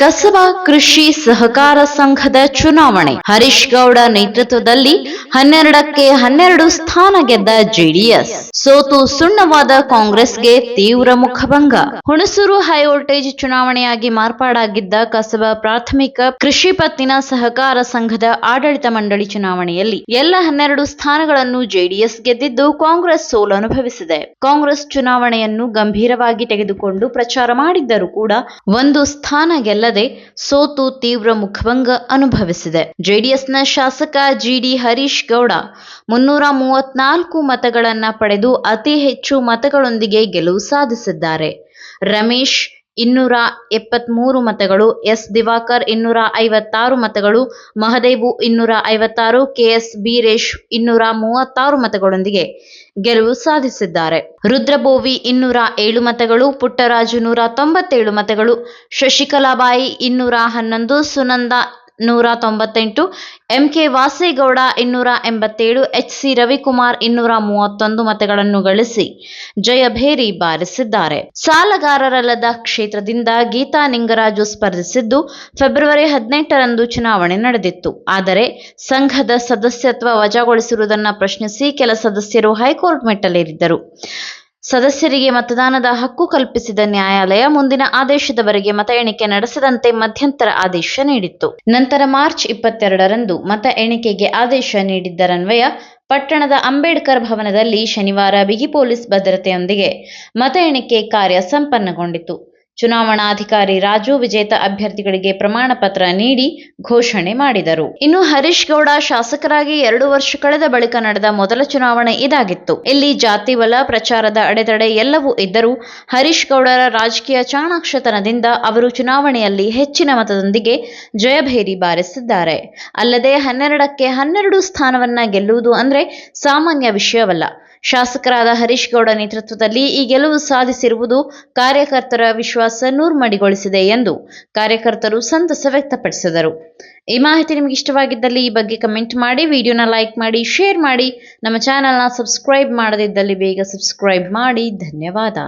ಕಸಬಾ ಕೃಷಿ ಸಹಕಾರ ಸಂಘದ ಚುನಾವಣೆ. ಹರೀಶ್ ಗೌಡ ನೇತೃತ್ವದಲ್ಲಿ ಹನ್ನೆರಡಕ್ಕೆ ಹನ್ನೆರಡು ಸ್ಥಾನ ಗೆದ್ದ ಜೆಡಿಎಸ್. ಸೋತು ಸುಣ್ಣವಾದ ಕಾಂಗ್ರೆಸ್ಗೆ ತೀವ್ರ ಮುಖಭಂಗ. ಹುಣಸೂರು ಹೈವೋಲ್ಟೇಜ್ ಚುನಾವಣೆಯಾಗಿ ಮಾರ್ಪಾಡಾಗಿದ್ದ ಕಸಬಾ ಪ್ರಾಥಮಿಕ ಕೃಷಿ ಪತ್ತಿನ ಸಹಕಾರ ಸಂಘದ ಆಡಳಿತ ಮಂಡಳಿ ಚುನಾವಣೆಯಲ್ಲಿ ಎಲ್ಲ ಹನ್ನೆರಡು ಸ್ಥಾನಗಳನ್ನು ಜೆಡಿಎಸ್ ಗೆದ್ದಿದ್ದು ಕಾಂಗ್ರೆಸ್ ಸೋಲು ಅನುಭವಿಸಿದೆ. ಕಾಂಗ್ರೆಸ್ ಚುನಾವಣೆಯನ್ನು ಗಂಭೀರವಾಗಿ ತೆಗೆದುಕೊಂಡು ಪ್ರಚಾರ ಮಾಡಿದ್ದರೂ ಕೂಡ ಒಂದು ಸ್ಥಾನ ಗೆಲ್ಲದೆ ಸೋತು ತೀವ್ರ ಮುಖಭಂಗ ಅನುಭವಿಸಿದೆ. ಜೆಡಿಎಸ್ನ ಶಾಸಕ ಜಿಡಿ ಹರೀಶ್ ಗೌಡ ಮುನ್ನೂರ ಮೂವತ್ನಾಲ್ಕು ಮತಗಳನ್ನ ಪಡೆದು ಅತಿ ಹೆಚ್ಚು ಮತಗಳೊಂದಿಗೆ ಗೆಲುವು ಸಾಧಿಸಿದ್ದಾರೆ. ರಮೇಶ್ ಇನ್ನೂರ ಎಪ್ಪತ್ಮೂರು ಮತಗಳು, ಎಸ್ ದಿವಾಕರ್ ಇನ್ನೂರ ಐವತ್ತಾರು ಮತಗಳು, ಮಹದೇವು ಇನ್ನೂರ ಐವತ್ತಾರು ಕೆಎಸ್ ಬೀರೇಶ್ ಇನ್ನೂರ ಮೂವತ್ತಾರು ಮತಗಳೊಂದಿಗೆ ಗೆಲುವು ಸಾಧಿಸಿದ್ದಾರೆ. ರುದ್ರಬೋವಿ ಇನ್ನೂರ ಏಳು ಮತಗಳು, ಪುಟ್ಟರಾಜು ನೂರ ತೊಂಬತ್ತೇಳು ಮತಗಳು, ಶಶಿಕಲಾಬಾಯಿ ಇನ್ನೂರ ಹನ್ನೊಂದು, ಸುನಂದ ನೂರ ತೊಂಬತ್ತೆಂಟು ಎಂಕೆ ವಾಸೇಗೌಡ ಇನ್ನೂರ ಎಂಬತ್ತೇಳು ಎಚ್ ಸಿ ರವಿಕುಮಾರ್ ಇನ್ನೂರ ಮೂವತ್ತೊಂದು ಮತಗಳನ್ನು ಗಳಿಸಿ ಜಯಭೇರಿ ಬಾರಿಸಿದ್ದಾರೆ. ಸಾಲಗಾರರಲ್ಲದ ಕ್ಷೇತ್ರದಿಂದ ಗೀತಾ ನಿಂಗರಾಜು ಸ್ಪರ್ಧಿಸಿದ್ದು ಫೆಬ್ರವರಿ ಹದಿನೆಂಟರಂದು ಚುನಾವಣೆ ನಡೆದಿತ್ತು. ಆದರೆ ಸಂಘದ ಸದಸ್ಯತ್ವ ವಜಾಗೊಳಿಸಿರುವುದನ್ನು ಪ್ರಶ್ನಿಸಿ ಕೆಲ ಸದಸ್ಯರು ಹೈಕೋರ್ಟ್ ಮೆಟ್ಟಲೇರಿದ್ದರು. ಸದಸ್ಯರಿಗೆ ಮತದಾನದ ಹಕ್ಕು ಕಲ್ಪಿಸಿದ ನ್ಯಾಯಾಲಯ ಮುಂದಿನ ಆದೇಶದವರೆಗೆ ಮತ ಎಣಿಕೆ ನಡೆಸದಂತೆ ಮಧ್ಯಂತರ ಆದೇಶ ನೀಡಿತ್ತು. ನಂತರ ಮಾರ್ಚ್ ಇಪ್ಪತ್ತೆರಡರಂದು ಮತ ಎಣಿಕೆಗೆ ಆದೇಶ ನೀಡಿದ್ದರನ್ವಯ ಪಟ್ಟಣದ ಅಂಬೇಡ್ಕರ್ ಭವನದಲ್ಲಿ ಶನಿವಾರ ಬಿಗಿ ಪೊಲೀಸ್ ಭದ್ರತೆಯೊಂದಿಗೆ ಮತ ಎಣಿಕೆ ಕಾರ್ಯ ಸಂಪನ್ನಗೊಂಡಿತು. ಚುನಾವಣಾಧಿಕಾರಿ ರಾಜು ವಿಜೇತ ಅಭ್ಯರ್ಥಿಗಳಿಗೆ ಪ್ರಮಾಣ ಪತ್ರ ನೀಡಿ ಘೋಷಣೆ ಮಾಡಿದರು. ಇನ್ನು ಹರೀಶ್ ಗೌಡ ಶಾಸಕರಾಗಿ ಎರಡು ವರ್ಷ ಕಳೆದ ಬಳಿಕ ನಡೆದ ಮೊದಲ ಚುನಾವಣೆ ಇದಾಗಿತ್ತು. ಇಲ್ಲಿ ಜಾತಿ ಬಲ ಪ್ರಚಾರದ ಅಡೆತಡೆ ಎಲ್ಲವೂ ಇದ್ದರೂ ಹರೀಶ್ ಗೌಡರ ರಾಜಕೀಯ ಚಾಣಾಕ್ಷತನದಿಂದ ಅವರು ಚುನಾವಣೆಯಲ್ಲಿ ಹೆಚ್ಚಿನ ಮತದೊಂದಿಗೆ ಜಯಭೇರಿ ಬಾರಿಸಿದ್ದಾರೆ. ಅಲ್ಲದೆ ಹನ್ನೆರಡಕ್ಕೆ ಹನ್ನೆರಡು ಸ್ಥಾನವನ್ನ ಗೆಲ್ಲುವುದು ಅಂದ್ರೆ ಸಾಮಾನ್ಯ ವಿಷಯವಲ್ಲ. ಶಾಸಕರಾದ ಹರೀಶ್ ಗೌಡ ನೇತೃತ್ವದಲ್ಲಿ ಈ ಗೆಲುವು ಸಾಧಿಸಿರುವುದು ಕಾರ್ಯಕರ್ತರ ವಿಶ್ವಾಸ ನೂರ್ಮಡಿಗೊಳಿಸಿದೆ ಎಂದು ಕಾರ್ಯಕರ್ತರು ಸಂತಸ ವ್ಯಕ್ತಪಡಿಸಿದರು. ಈ ಮಾಹಿತಿ ನಿಮಗೆ ಇಷ್ಟವಾಗಿದ್ದಲ್ಲಿ ಈ ಬಗ್ಗೆ ಕಮೆಂಟ್ ಮಾಡಿ, ವಿಡಿಯೋನ ಲೈಕ್ ಮಾಡಿ, ಶೇರ್ ಮಾಡಿ. ನಮ್ಮ ಚಾನೆಲ್ನ ಸಬ್ಸ್ಕ್ರೈಬ್ ಮಾಡದಿದ್ದಲ್ಲಿ ಬೇಗ ಸಬ್ಸ್ಕ್ರೈಬ್ ಮಾಡಿ. ಧನ್ಯವಾದ.